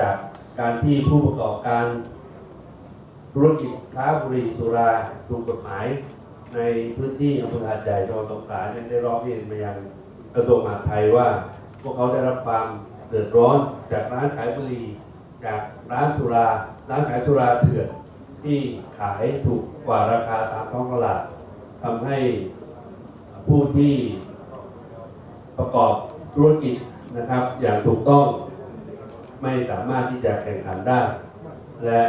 จากการที่ผู้ประกอบการธุรกิจค้าบุหรี่สุราถูกกฎหมาย ในพื้นที่อำเภอหาดใหญ่จังหวัดสงขลาเนี่ยได้ร้องเรียนมายังกระทรวงมหาดไทยว่า พวกเขาได้รับความเดือดร้อนจากร้านขายบุหรี่จากร้านสุรา ร้านขายสุราเถื่อนที่ขายถูกกว่าราคาตามท้องตลาดทำให้ผู้ที่ประกอบธุรกิจนะครับ อย่างถูกต้อง ไม่สามารถที่จะแข่งขันได้ และ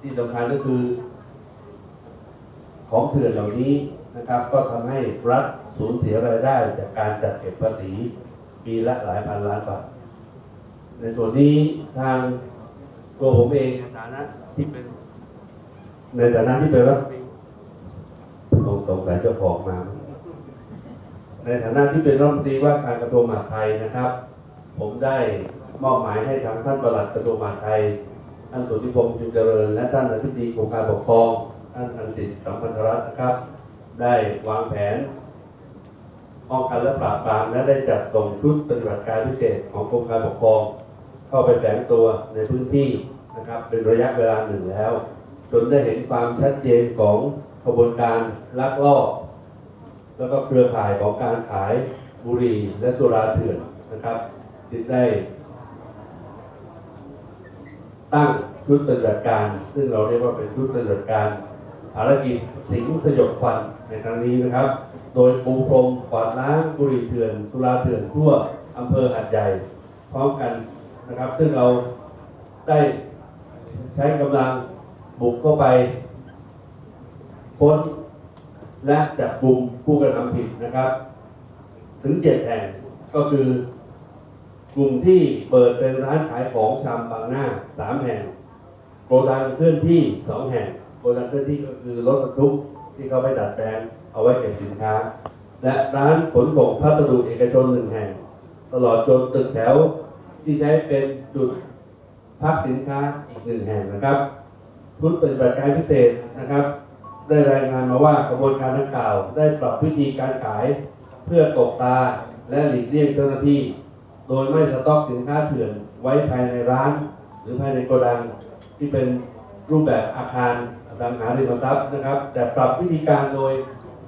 ที่สำคัญก็คือ ของเถื่อนเหล่านี้นะครับ ก็ทำให้รัฐสูญเสียรายได้จากการจัดเก็บภาษีปีละหลายพันล้านบาทในส่วนนี้ทางตัวผมเองในฐานะที่เป็น ในฐานะที่เป็นรัฐมนตรีสงสงสัยเจ้าของมา ในฐานะที่เป็นรัฐมนตรีว่าการกระทรวงมหาดไทยนะครับ ผมได้ มอบหมายให้ทางท่านประหลัดกระทรวงมหาดไทย ท่านสุทธิพงษ์จุนเจริญ และท่านอธิบดีกรมการปกครอง ท่านอันสิทธิ์สัมพันธรัตน์นะครับ ได้วางแผนป้องกันและปราบปรามและได้จัดส่งชุดปฏิบัติการพิเศษของกรมการปกครอง เข้าไปแฝงตัวในพื้นที่นะครับ เป็นระยะเวลาหนึ่งแล้ว จนได้เห็นความชัดเจนของขบวนการลักลอบแล้วก็เครือข่ายของการขายบุหรี่และสุราเถื่อนนะครับจึงได้ ตั้งชุดปฏิบัติการ ซึ่งเราเรียกว่าเป็นชุดปฏิบัติการภารกิจสิงสยบควันในครั้งนี้นะครับ โดยปูพรมกวาดล้างบุหรี่เถื่อนสุราเถื่อนทั่วอำเภอหัดใหญ่ พร้อมกันนะครับ ซึ่งเราได้ใช้กำลังบุกเข้าไปค้นและจับกลุ่มผู้กระทำผิดนะครับ ถึงเจ็ดแห่งก็คือ กลุ่มที่เปิดเป็นร้านขายของชำบางหน้าสามแห่งโกดังเคลื่อนที่สองแห่งโกดังเคลื่อนที่ก็คือรถบรรทุกที่เขาไปดัดแปลงเอาไว้เก็บสินค้า และร้านขนส่งพัสดุเอกชนหนึ่งแห่ง ตลอดจนตึกแถวที่ใช้เป็นจุดพักสินค้าอีกหนึ่งแห่งนะครับชุดปฏิบัติการพิเศษนะครับ ได้รายงานมาว่ากระบวนการดังกล่าว ได้ปรับวิธีการขายเพื่อกตาและหลีกเลี่ยงเจ้าหน้าที่ โดยไม่สต็อกสินค้าเถื่อนไว้ภายในร้าน หรือภายในโกดังที่เป็นรูปแบบอาคารอสังหาริมทรัพย์นะครับ แต่ปรับวิธีการโดย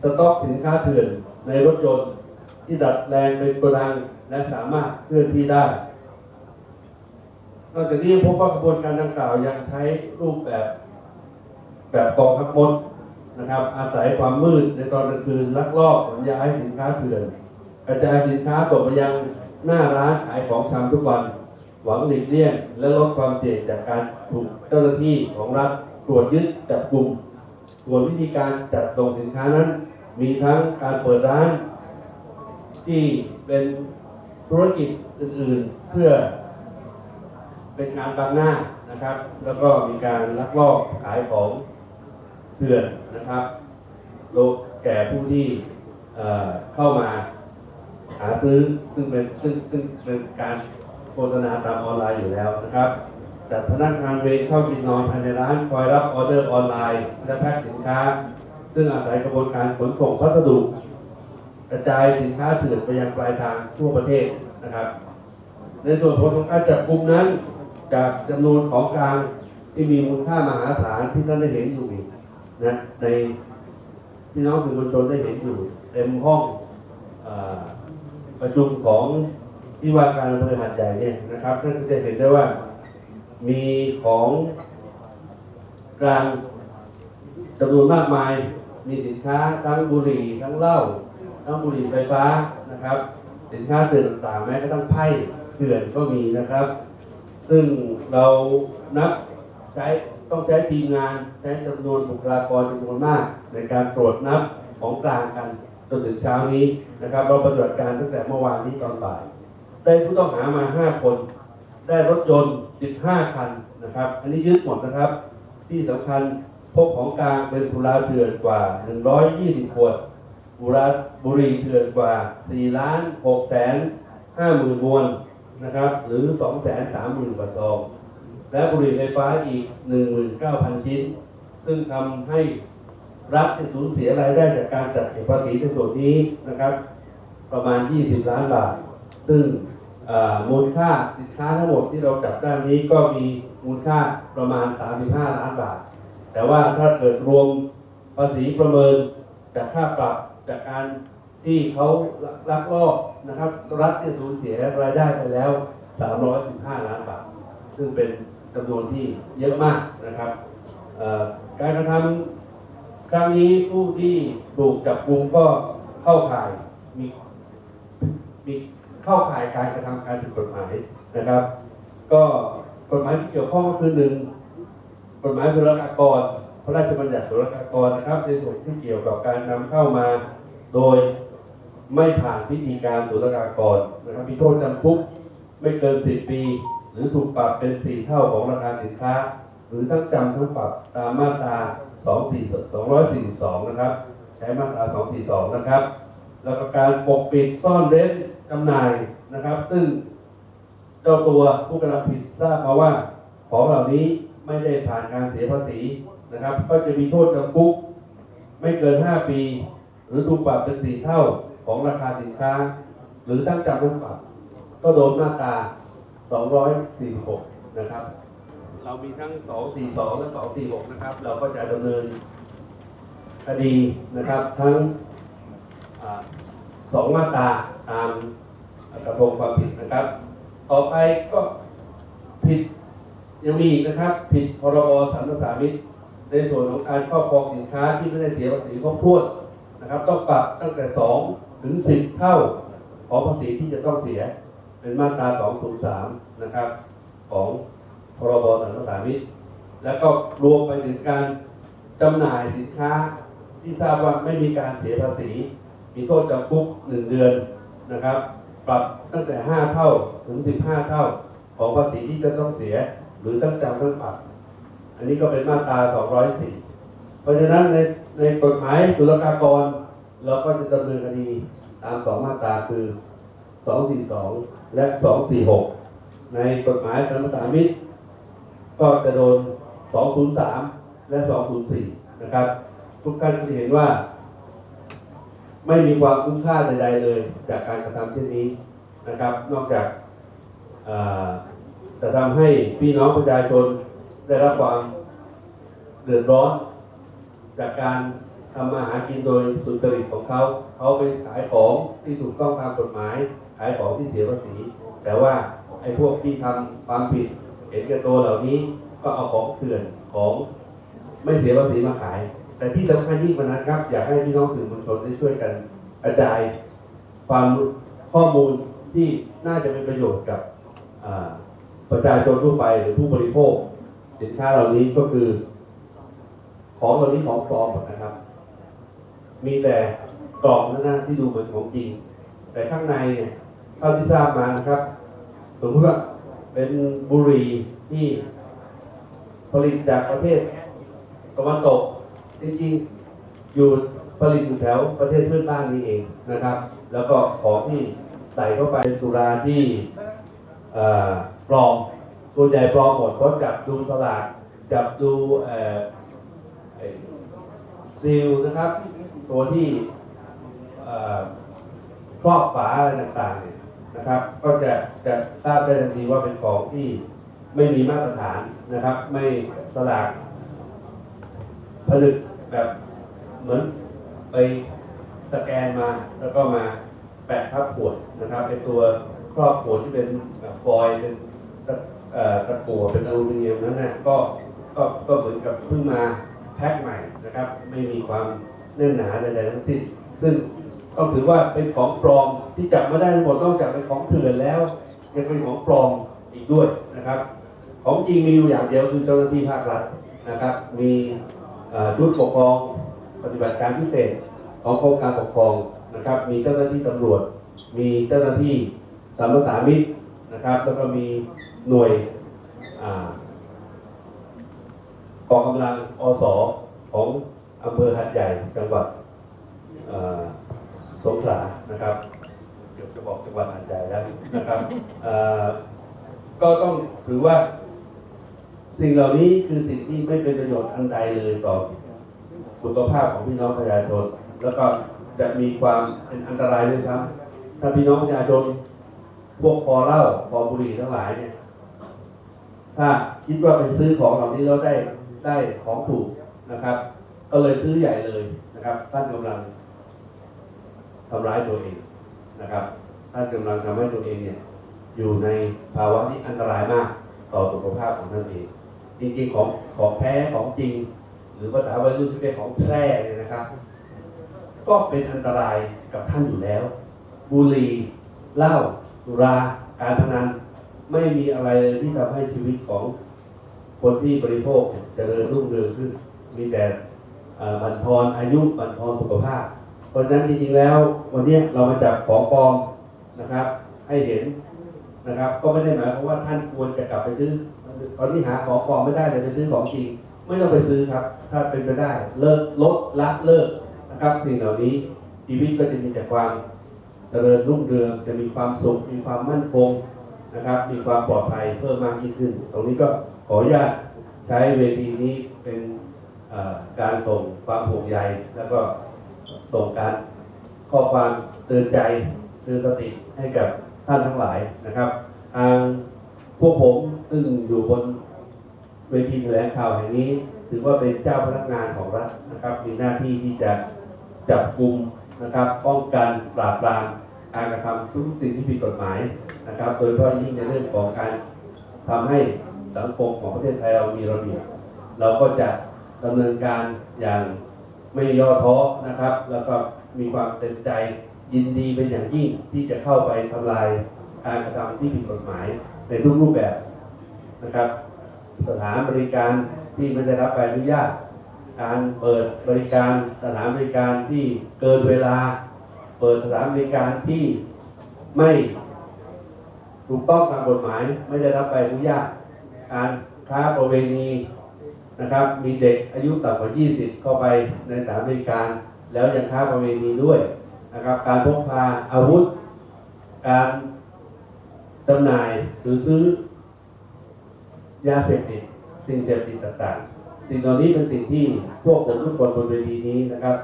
สต็อกสินค้าเถื่อนในรถยนต์ ที่ดัดแปลงเป็นโกดังและสามารถเคลื่อนที่ได้ นอกจากนี้พบว่ากระบวนการดังกล่าวยังใช้รูปแบบแบบกองทัพมดนะครับ อาศัยความมืดในตอนกลางคืนลักลอบขนย้ายสินค้าเถื่อนกระจายสินค้าส่งไปยัง หน้าร้านขายของชำทุกวัน หวังหลีกเลี่ยงและลดความเสี่ยงจากการถูกเจ้าหน้าที่ของรัฐตรวจยึดจับกลุ่มส่วนวิธีการจัดส่งสินค้านั้น มีทั้งการเปิดร้าน ที่เป็นธุรกิจอื่นๆเพื่อ เป็นงานบางหน้านะครับ แล้วก็มีการลักลอบขายของเถื่อนนะครับโลกแก่ผู้ที่เเข้ามาาซื้อซึ่งเป็นซึ่งซึ่งเป็นการโฆษณาตามออนไลน์อยู่แล้วนะครับจัดพนักงานเวรเข้ากินนอนภายในร้านคอยรับออเดอร์ออนไลน์และแพ็คสินค้า ซึ่งอาศัยกระบวนการขนส่งพัสดุ กระจายสินค้าเถื่อนไปยังปลายทางทั่วประเทศนะครับ ในส่วนผลของการจับกลุ่มนั้น จากจำนวนของกลางที่มีมูลค่ามหาศาลที่ท่านได้เห็นอยู่นะในพี่น้องสื่อมวลชนได้เห็นอยู่เต็มห้องอ ประชุมของที่ว่าการอำเภอหาดใหญ่เนี่ยนะครับท่านก็จะเห็นได้ว่ามีของกลางจำนวนมากมาย มีสินค้าทั้งบุหรี่ทั้งเหล้าทั้งบุหรี่ไฟฟ้านะครับ สินค้าเถื่อนต่างๆแม้กระทั่งไพ่เถื่อนก็มีนะครับ ซึ่งเรานับใช้ต้องใช้ทีมงานใช้จำนวนบุคลากรจำนวนมากในการตรวจนับของกลางกัน จนถึงเช้านี้นะครับเราปฏิบัติการตั้งแต่เมื่อวานนี้ตอนบ่าย ได้ผู้ต้องหามา 5 คน ได้รถยนต์ 15 คันนะครับ อันนี้ยึดหมดนะครับ ที่สำคัญพบของกลางเป็นสุราเถื่อนกว่า 120 ขวดบุราบุรีเถื่อนกว่า4ล้าน6แสน5หมื่นมวนนะครับ หรือ2 3 0 0 0 0กว่าซองและบุหรี่ไฟฟ้าอีก 19,000 ชิ้น ซึ่งทำให้ รัฐได้สูญเสียรายได้จากการจัดเก็บภาษีในส่วนนี้นะครับ ประมาณ 20 ล้านบาท ซึ่งมูลค่าสินค้าทั้งหมดที่เราจับด้านนี้ก็มีมูลค่าประมาณ 35 ล้านบาท แต่ว่าถ้าเกิดรวมภาษีประเมินจากค่าปรับจากการที่เขาลักลอบนะครับ รัฐเนี่ยสูญเสียรายได้ไปแล้ว 315 ล้านบาท ซึ่งเป็นจำนวนที่เยอะมากนะครับการกระทำ ครั้งนี้ผู้ที่ถูกจับกุมก็เข้าข่ายมีมีเข้าข่ายการกระทำการผิดกฎหมายนะครับ ก็กฎหมายที่เกี่ยวข้องก็คือหนึ่งกฎหมายศุลกากร พระราชบัญญัติศุลกากรนะครับ ในส่วนที่เกี่ยวกับการนำเข้ามาโดยไม่ผ่านพิธีการศุลกากรนะครับมีโทษจำคุกไม่เกิน10ปี หรือถูกปรับเป็น4เท่าของราคาสินค้า หรือทั้งจำทั้งปรับตามมาตรา 242 นะครับ ใช้มาตรา 242 นะครับ แล้วก็การปกปิดซ่อนเร้นจำหน่ายนะครับ ซึ่งเจ้าตัวผู้กระทำผิดทราบมาว่า ของเหล่านี้ไม่ได้ผ่านการเสียภาษีนะครับ ก็จะมีโทษจำคุกไม่เกิน 5 ปี หรือถูกปรับเป็น4เท่าของราคาสินค้า หรือตั้งจำทั้งปรับ ก็โดนมาตรา 246 นะครับ เรามีทั้ง 242 และ 246 นะครับ เราก็จะดำเนินคดีนะครับ ทั้งอสองมาตราตามกระทงความผิดนะครับ ต่อไปก็ผิดยังมีนะครับ ผิดพรบสารสามิตในส่วนของการครอบครองสินค้าที่ไม่ได้เสียภาษีครบถ้วนนะครับ ต้องปรับตั้งแต่ 2 ถึง 10 เท่าของภาษีที่จะต้องเสีย เป็นมาตรา 203 นะครับ ของ พรบสารสามิตแล้วก็รวมไปถึงการจำหน่ายสินค้าที่ทราบว่าไม่มีการเสียภาษี มีโทษจำคุก1เดือนนะครับ ปรับตั้งแต่ 5 เท่าถึง 15 เท่าของภาษีที่จะต้องเสียหรือตั้งจำตั้งปรับ อันนี้ก็เป็นมาตรา 204 เพราะฉะนั้นในในกฎหมายศุลกากร เราก็จะดำเนินคดีตามสองมาตราคือ 242 และ 246 ในกฎหมายสรรพสามิต ก็จะโดน 203 และ 204 นะครับ ทุกท่านจะเห็นว่า ไม่มีความคุ้มค่าใดๆเลย จากการกระทำเช่นนี้นะครับ นอกจากจะทำให้พี่น้องประชาชนได้รับความเดือดร้อน จากการทำมาหากินโดยสุจริตของเขา เขาไปขายของที่ถูกต้องตามกฎหมาย ขายของที่เสียภาษี แต่ว่าไอ้พวกที่ทำความผิด เห็นแก่ตัวเหล่านี้ก็เอาของเถื่อนของไม่เสียภาษีมาขาย แต่ที่สำคัญยิ่งกว่านั้นครับ อยากให้พี่น้องสื่อมวลชนได้ช่วยกันกระจายความข้อมูลที่น่าจะเป็นประโยชน์กับประชาชนทั่วไปหรือผู้บริโภค สินค้าเหล่านี้ก็คือ ของเหล่านี้ของปลอมหมดนะครับ มีแต่กล่องนั่นนะที่ดูเหมือนของจริง แต่ข้างในเนี่ยเท่าที่ทราบมานะครับสมมติว่า เป็นบุหรี่ที่ผลิตจากประเทศตะวันตกจริงๆอยู่ผลิตอยู่แถวประเทศเพื่อนบ้านนี้เองนะครับ แล้วก็ของที่ใส่เข้าไปเป็นสุราที่ปลอมส่วนใหญ่ปลอมหมดเพราะจับดูสลากจับดูซีลนะครับ ตัวที่ครอบฝาอะไรต่างๆเนี่ย นะครับ ก็จะจะทราบได้ทันทีว่าเป็นของที่ไม่มีมาตรฐานนะครับ ไม่สลากผลึกแบบเหมือนไปสแกนมาแล้วก็มาแปะทับขวดนะครับเป็นตัวครอบขวดที่เป็นแบบฟอยล์เป็นตะเอ่อตะกั่วเป็นอลูมิเนียมนั้นนะก็ก็ก็เหมือนกับเพิ่งมาแพ็คใหม่นะครับ ไม่มีความแน่นหนาใดๆทั้งสิ้นซึ่ง ต้องถือว่าเป็นของปลอมที่จับมาได้ทั้งหมดนอกจากเป็นของเถื่อนแล้วยังเป็นของปลอมอีกด้วยนะครับ ของจริงมีอยู่อย่างเดียวคือเจ้าหน้าที่ภาครัฐนะครับ มีชุดปกครองปฏิบัติการพิเศษของกรมการปกครองนะครับ มีเจ้าหน้าที่ตำรวจ มีเจ้าหน้าที่สามสามิตนะครับ แล้วก็มีหน่วยกองกำลังอสของอำเภอหัดใหญ่จังหวัดเอ่อ สงขลานะครับเดี๋ยวจะบอกจังหวัดหัดใหญ่แล้วนะครับเอ่อก็ต้องถือว่า สิ่งเหล่านี้คือสิ่งที่ไม่เป็นประโยชน์อันใดเลยต่อสุขภาพของพี่น้องประชาชนแล้วก็จะมีความเป็นอันตรายด้วยซ้ำถ้าพี่น้องประชาชนพวกคอเหล้าคอบุหรี่ทั้งหลายเนี่ย ถ้าคิดว่าไปซื้อของเหล่านี้แล้วได้ได้ของถูกนะครับ ก็เลยซื้อใหญ่เลยนะครับ ท่านกำลัง ทำร้ายตัวเองนะครับท่านกำลังทำให้ตัวเองเนี่ยอยู่ในภาวะที่อันตรายมากต่อสุขภาพของท่านเอง จริงๆของของแท้ของจริง หรือภาษาวัยรุ่นที่เรียกของแท้เนี่ยนะครับ ก็เป็นอันตรายกับท่านอยู่แล้ว บุหรี่เหล้าสุราการพนันไม่มีอะไรเลยที่ทำให้ชีวิตของคนที่บริโภคเนี่ยเจริญรุ่งเรืองขึ้น มีแต่บั่นทอนอายุบั่นทอนสุขภาพ เพราะฉะนั้นจริงๆแล้ว วันนี้เรามาจับของปลอมนะครับ ให้เห็นนะครับ ก็ไม่ได้หมายความว่าท่านควรจะกลับไปซื้อ ตอนนี้หาของปลอมไม่ได้เลยไปซื้อของจริงไม่ต้องไปซื้อครับ ถ้าเป็นไปได้ เลิกลดละเลิกนะครับสิ่งเหล่านี้ชีวิตก็จะมีแต่ความเจริญรุ่งเรืองจะมีความสุขมีความมั่นคงนะครับ มีความปลอดภัยเพิ่มมากยิ่งขึ้น ตรงนี้ก็ขออนุญาตใช้เวทีนี้เป็นการส่งความห่วงใยแล้วก็ ส่งการข้อความเตือนใจเตือนสติให้กับท่านทั้งหลายนะครับทางพวกผมซึ่งอยู่บนเวทีแถลงข่าวแห่งนี้ ถือว่าเป็นเจ้าพนักงานของรัฐนะครับ มีหน้าที่ที่จะจับกลุ่มนะครับ ป้องกันปราบปรามการกระทำทุกสิ่งที่ผิดกฎหมายนะครับ โดยเฉพาะยิ่งในเรื่องของการทำให้สังคมของประเทศไทยเรามีระเบียบเราก็จะดำเนินการอย่าง ไม่ย่อท้อนะครับ แล้วก็มีความเต็มใจยินดีเป็นอย่างยิ่งที่จะเข้าไปทำลายการกระทำที่ผิดกฎหมายในทุกรูปแบบนะครับ สถานบริการที่ไม่ได้รับใบอนุญาต การเปิดบริการสถานบริการที่เกินเวลา เปิดสถานบริการที่ไม่ถูกต้องตามกฎหมาย ไม่ได้รับใบอนุญาต การค้าประเวณี นะครับ มีเด็กอายุต่ำกว่า 20 เข้าไปในสถานบริการ แล้วยังค้าประเวณีด้วยนะครับ การพกพาอาวุธ การจำหน่ายหรือซื้อยาเสพติดสิ่งเสพติดต่างๆ สิ่งเหล่านี้เป็นสิ่งที่พวกผมทุกคนบนเวทีนี้นะครับ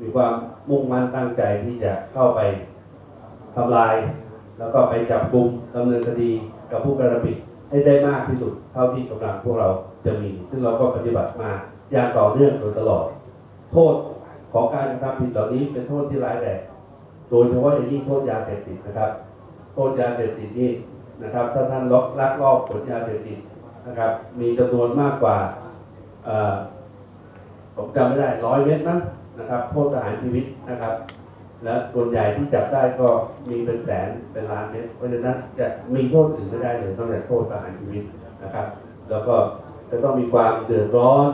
มีความมุ่งมั่นตั้งใจที่จะเข้าไปทำลาย แล้วก็ไปจับกลุ่มดำเนินคดีกับผู้กระทำผิด ให้ได้มากที่สุดเท่าที่กำลังพวกเราจะมี ซึ่งเราก็ปฏิบัติมาอย่างต่อเนื่องโดยตลอด โทษของการกระทำผิดเหล่านี้เป็นโทษที่ร้ายแรงโดยเฉพาะอย่างยิ่งโทษยาเสพติดนะครับ โทษยาเสพติดนี่นะครับถ้าท่านลักลักลอบขนยาเสพติดนะครับ มีจำนวนมากกว่าผมจำไม่ได้ร้อยเมตรมั้งนะครับ โทษประหารชีวิตนะครับ และส่วนใหญ่ที่จับได้ก็มีเป็นแสนเป็นล้านเมตรเพราะฉะนั้นจะมีโทษอื่นไม่ได้เลยนอกจากโทษประหารชีวิตนะครับ แล้วก็จะต้องมีความเดือดร้อน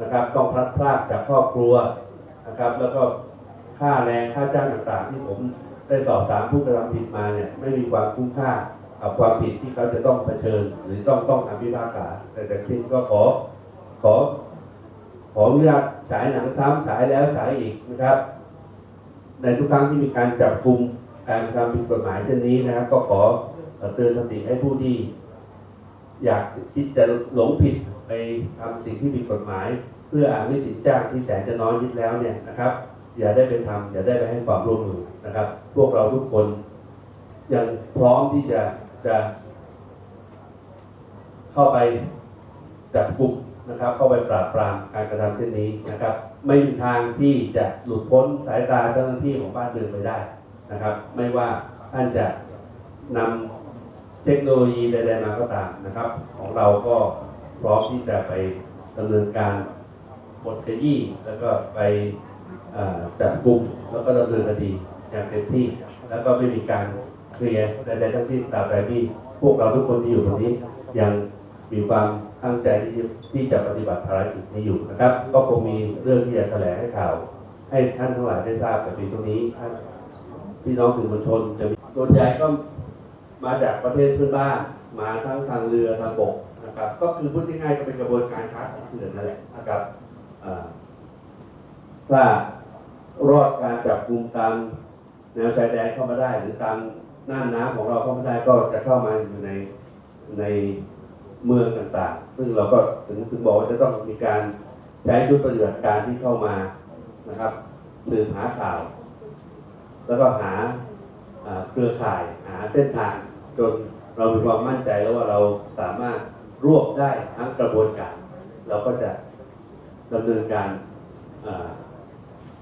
นะครับ ต้องพลัดพรากจากครอบครัวนะครับ แล้วก็ค่าแรงค่าจ้างต่างๆ ที่ผมได้สอบถามผู้กระทำผิดมาเนี่ยไม่มีความคุ้มค่ากับความผิดที่เขาจะต้องเผชิญ หรือต้องต้องอภิพากษาแต่แต่ทิ้งก็ขอขอขออนุญาตฉายหนังซ้ำฉายแล้วฉายอีกนะครับ ในทุกครั้งที่มีการจับกลุ่มการกระทำผิดกฎหมายเช่นนี้นะครับ ก็ขอเตือนสติให้ผู้ที่อยากคิดจะหลงผิดไปทำสิ่งที่ผิดกฎหมาย เพื่ออ่านวิสินจ้างที่แสนจะน้อยนิดแล้วเนี่ยนะครับ อย่าได้ไปทำอย่าได้ไปให้ความร่วมมือนะครับ พวกเราทุกคนยังพร้อมที่จะจะ เข้าไปจับกลุ่มนะครับ เข้าไปปราบปรามการกระทำเช่นนี้นะครับ ไม่มีทางที่จะหลุดพ้นสายตาเจ้าหน้าที่ของบ้านเมืองไปได้นะครับ ไม่ว่าท่านจะนำเทคโนโลยีใดๆมาก็ตามนะครับ ของเราก็พร้อมที่จะไปดำเนินการบทขยี้แล้วก็ไปจับกลุ่มแล้วก็ดำเนินคดีอย่างเต็มที่ แล้วก็ไม่มีการเคลียร์ใดๆทั้งสิ้นตราบใดที่พวกเราทุกคนที่อยู่ตรงนี้ยัง มีความตั้งใจที่จะปฏิบัติภารกิจนี้อยู่นะครับ ก็คงมีเรื่องที่จะแถลงให้ข่าว ให้ท่านทั้งหลายได้ทราบแต่เพียงตรงนี้ท่านพี่น้องสื่อมวลชนจะมีส่วนใหญ่ก็มาจากประเทศเพื่อนบ้านมาทั้งทางเรือทางบกนะครับ ก็คือพูดง่ายๆก็เป็นกระบวนการค้าของเถื่อนนั่นแหละนะครับถ้ารอดการจับกลุ่มตามแนวชายแดนเข้ามาได้ หรือตามน่านน้ำของเราเข้ามาได้ก็จะเข้ามาอยู่ในใน เมืองต่างๆ ซึ่งเราก็ถึงถึงบอกว่าจะต้องมีการใช้ชุดปฏิบัติการที่เข้ามานะครับ สืบหาข่าว แล้วก็หาเครือข่ายหาเส้นทาง จนเรามีความมั่นใจแล้วว่าเราสามารถรวบได้ทั้งกระบวนการ เราก็จะดำเนินการ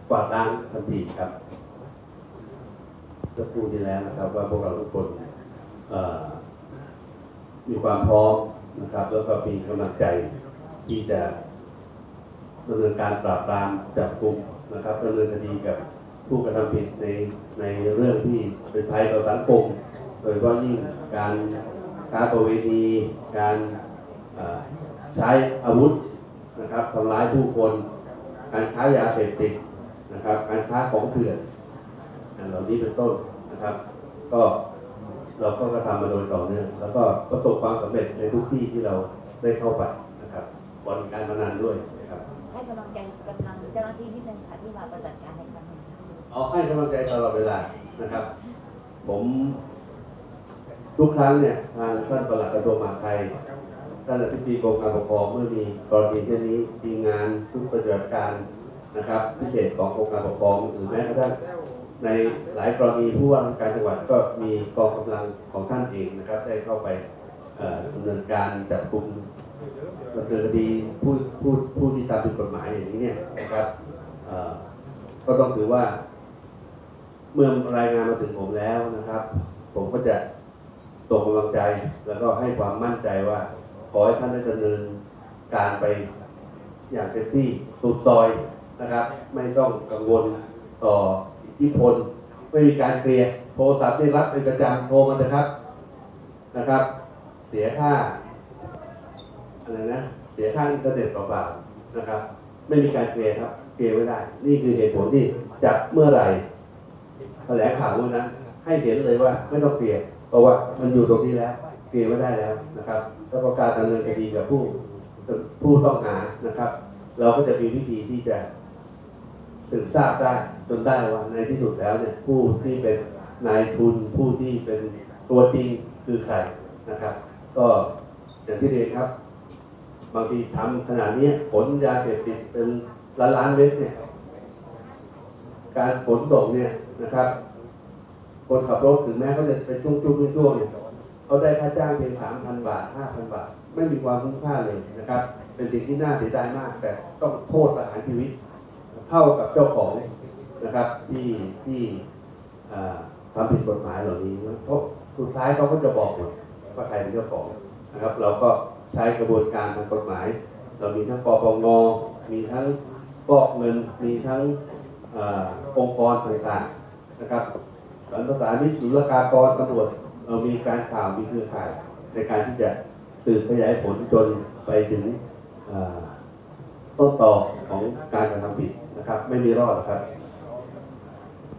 กวาดล้างทันทีครับจะพูดที่แล้วนะครับว่าพวกเราทุกคนมีความพร้อม นะครับ แล้วก็มีกำลังใจที่จะดำเนินการปราบปรามจับกลุ่มนะครับดำเนินคดีกับผู้กระทำผิดในในเรื่องที่เป็นภัยต่อสังคม โดยเฉพาะยิ่งการค้าประเวณี การใช้อาวุธนะครับทำร้ายผู้คน การค้ายาเสพติดนะครับ การค้าของเถื่อนอันเหล่านี้เป็นต้นนะครับ ก็ เราก็กระทำมาโดยต่อเนื่องแล้วก็ประสบความสำเร็จในทุกที่ที่เราได้เข้าไปนะครับบอนการพนันด้วยนะครับให้กำลังใจกำลังเจ้าหน้าที่ที่หนึ่งค่ะที่มาปฏิบัติการในครั้งนี้เอาให้กำลังใจตลอดเวลานะครับ ผมทุกครั้งเนี่ยทางท่านประหลัดกระทรวงมหาดไทยท่านอธิบดีกรมการปกครองเมื่อมีกรณีเช่นนี้ทีมงานทุกปฏิบัติการนะครับ พิเศษของกรมการปกครองหรือแม้กระทั่ง ในหลายกรณีผู้ว่าราชการจังหวัดก็มีกองกำลังของท่านเองนะครับ ได้เข้าไปดำเนินการจับกลุ่มดำเนินคดีผู้ผู้ผู้ที่ทำผิดกฎหมายอย่างนี้เนี่ยนะครับก็ต้องถือว่า เมื่อรายงานมาถึงผมแล้วนะครับ ผมก็จะส่งกำลังใจ แล้วก็ให้ความมั่นใจว่า ขอให้ท่านได้ดำเนินการไปอย่างเต็มที่สุดซอยนะครับ ไม่ต้องกังวลต่อ อิทธิพลไม่มีการเคลียร์โทรศัพท์ได้รับเป็นประจำโทรมาเถอะครับนะครับ เสียค่าอะไรนะเสียค่าอินเทอร์เน็ตเปล่าๆนะครับ ไม่มีการเคลียร์ครับเคลียร์ไม่ได้ นี่คือเหตุผลที่จับเมื่อไหร่แถลงข่าววันนั้นให้เห็นเลยว่าไม่ต้องเปลี่ยนเพราะว่ามันอยู่ตรงนี้แล้วเปลี่ยนไม่ได้แล้วนะครับ แล้วก็การดำเนินคดีกับผู้ผู้ต้องหานะครับ เราก็จะมีวิธีที่จะสืบทราบได้ จนได้ว่าในที่สุดแล้วเนี่ยผู้ที่เป็นนายทุนผู้ที่เป็นตัวจริงคือใครนะครับ ก็อย่างที่เรียนครับ บางทีทำขนาดนี้ผลยาเสพติดเป็นล้านล้านเม็ดเนี่ย การขนส่งเนี่ยนะครับ คนขับรถถึงแม้เขาจะเป็นช่วงช่วงช่วงเนี่ยเขาได้ค่าจ้างเพียงสามพันบาทห้าพันบาท ไม่มีความคุ้มค่าเลยนะครับ เป็นสิ่งที่น่าเสียดายมาก แต่ต้องโทษประหารชีวิต เท่ากับเจ้าของ นะครับที่ที่ทำผิดกฎหมายเหล่านี้เพราะสุดท้ายเขาก็จะบอกหมดว่าใครเป็นเจ้าของนะครับ เราก็ใช้กระบวนการทางกฎหมาย เรามีทั้งปปงมีทั้งฟอกเงินมีทั้งอองค์กรต่างๆนะครับสารประสานมิตรศุลกากรตำรวจเรามีการข่าวมีเครือข่ายในการที่จะสืบขยายผลจนไปถึงต้นตอของการกระทำผิดนะครับ ไม่มีรอดครับ